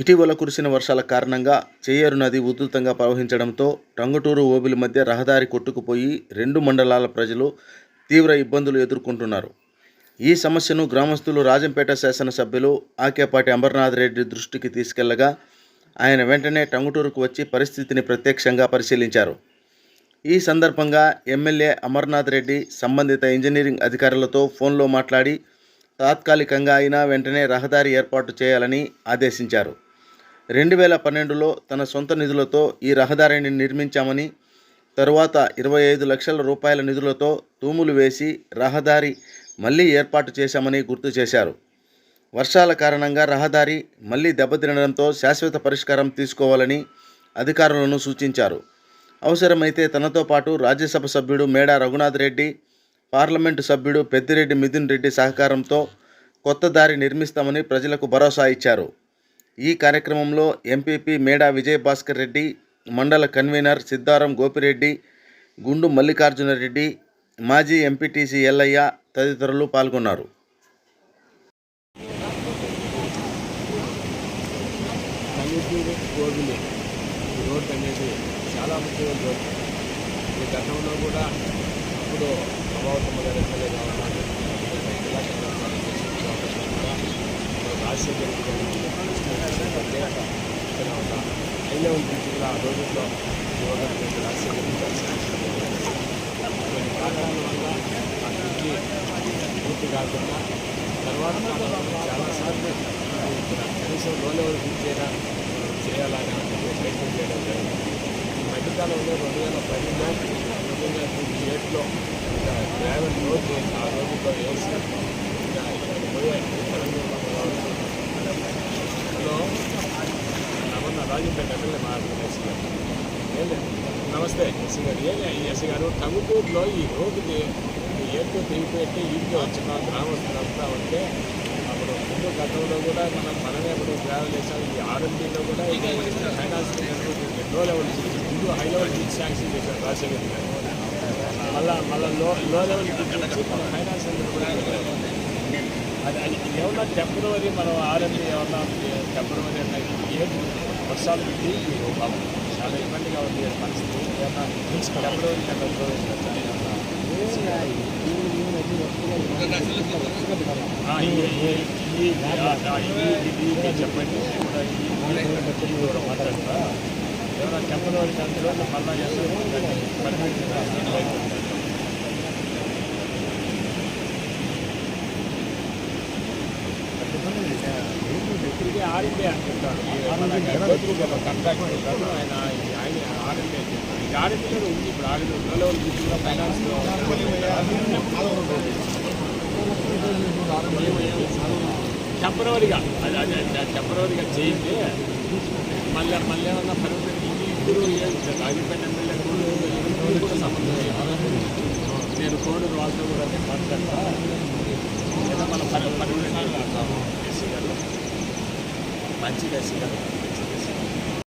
ఇటీవల కురిసిన వర్షాల కారణంగా చెయ్యేరు నది ఉధృతంగా ప్రవహించడంతో టంగుటూరు ఓబిలి మధ్య రహదారి కొట్టుకుపోయి రెండు మండలాల ప్రజలు తీవ్ర ఇబ్బందులు ఎదుర్కొంటున్నారు. ఈ సమస్యను గ్రామస్తులు రాజంపేట శాసనసభ్యులు ఆకేపాటి అమర్నాథ్ రెడ్డి దృష్టికి తీసుకెళ్ళగా ఆయన వెంటనే టంగుటూరుకు వచ్చి పరిస్థితిని ప్రత్యక్షంగా పరిశీలించారు. ఈ సందర్భంగా ఎమ్మెల్యే అమర్నాథ్ రెడ్డి సంబంధిత ఇంజనీరింగ్ అధికారులతో ఫోన్లో మాట్లాడి తాత్కాలికంగా అయినా వెంటనే రహదారి ఏర్పాటు చేయాలని ఆదేశించారు. రెండు వేల పన్నెండులో తన సొంత నిధులతో ఈ రహదారిని నిర్మించామని తరువాత ఇరవై ఐదు లక్షల రూపాయల నిధులతో తూములు వేసి రహదారి మళ్ళీ ఏర్పాటు చేశామని గుర్తు చేశారు. వర్షాల కారణంగా రహదారి మళ్ళీ దెబ్బతినడంతో శాశ్వత పరిష్కారం తీసుకోవాలని అధికారులను సూచించారు. అవసరమైతే తనతో పాటు రాజ్యసభ సభ్యుడు మేడా రఘునాథ్ రెడ్డి పార్లమెంటు సభ్యుడు పెద్దిరెడ్డి మిథున్ రెడ్డి సహకారంతో కొత్త దారి నిర్మిస్తామని ప్రజలకు భరోసా ఇచ్చారు. ఈ కార్యక్రమంలో ఎంపీపీ మేడా విజయభాస్కర్ రెడ్డి మండల కన్వీనర్ సిద్ధారం గోపిరెడ్డి గుండు మల్లికార్జునరెడ్డి మాజీ ఎంపీటీసీ ఎల్లయ్య తదితరులు పాల్గొన్నారు. కంగిపూడి అనేది చాలా ముఖ్యమైన రోడ్డు ఈ గతంలో కూడా అప్పుడు ప్రభావితం గారు ఎమ్మెల్యే కావాలి రాజశేఖర్ హై లెవెల్ బ్రిడ్జ్ కూడా ఆ రోజుల్లో యువగణ రాజశేఖర్ కొన్ని కారణాల వల్ల ఆ బ్రిడ్జి పూర్తి కాకుండా తర్వాత కాలంలో చాలాసార్లు ఇక్కడ కనీసం లో లెవెల్ బ్రిడ్జ్ చేయాలని ప్రయత్నం చేయడం జరిగింది. ఈ మధ్యకాలంలో రెండు వేల పదిలో రెండు వేల ఏడులో ఇంకా గ్రావెల్ రోడ్ ఆ రోజుల్లో వేసి ఇంకా ఇక్కడ నమన్న రాజంపేట ఎమ్మెల్యే మాట్లాడుతున్న ఎస్సీ గారు ఏం నమస్తే ఎస్సీ గారు ఏం ఎస్సీ గారు టంగుటూరులో ఈ రోడ్డుకి ఏడుతో తెగిపోయి ఇంటికి వచ్చిన గ్రామస్తులంతా ఉంటే అప్పుడు ముందు గతంలో కూడా మనం మనమే ఇప్పుడు ట్రావెల్ చేసాం ఈ ఆర్ఎంపీలో కూడా ఫైనాన్స్లో లెవెల్ ముందు హై లెవెల్ నుంచి శాంక్షన్ చేశారు రాజశేఖర్ గారు మళ్ళా మళ్ళీ లో లో లెవెల్ నుంచి మన ఫైనాన్స్ కూడా అది అది ఏమన్నా టెంపరవరీ మనం ఆర్ఎంపీ ఏమన్నా టెంపరవరీ అంటే ఏది వర్షాలు పెట్టి చాలా ఇబ్బందిగా ఉంది ఈ పరిస్థితి ఏమన్నా టెంపరవరీ ఆ, ఈ- ఈ- ఈ- ఆ, చెప్పండి కూడా మాట్లాడతా ఏమైనా టెంపరవరీ కంటే మళ్ళీ పరిమితి ఇప్పటికే ఆర్ఎండే అంటుంటాడు కాంట్రాక్ట్ ఉంటాడు ఆయన ఆయన ఆర్ఎండే ఇది ఆర్ఎండీలో ఉంది ఇప్పుడు ఆర్ఎండీ లెవెల్ తీసుకున్న ఫైనాన్స్ టెంపరవరిగా అది అది టెంపరవరిగా చేయండి. మళ్ళీ మళ్ళీ ఏమన్నా పర్మిట్ ఇప్పుడు రాజపేట ఎమ్మెల్యే కోడూరు కూడా సంబంధం నేను కోడూరు వాళ్ళతో కూడా మాట్లాడతా. ఏదో మన పర్మిట్ ఎస్సీ గారు మంచిగా ఎస్సీ గారు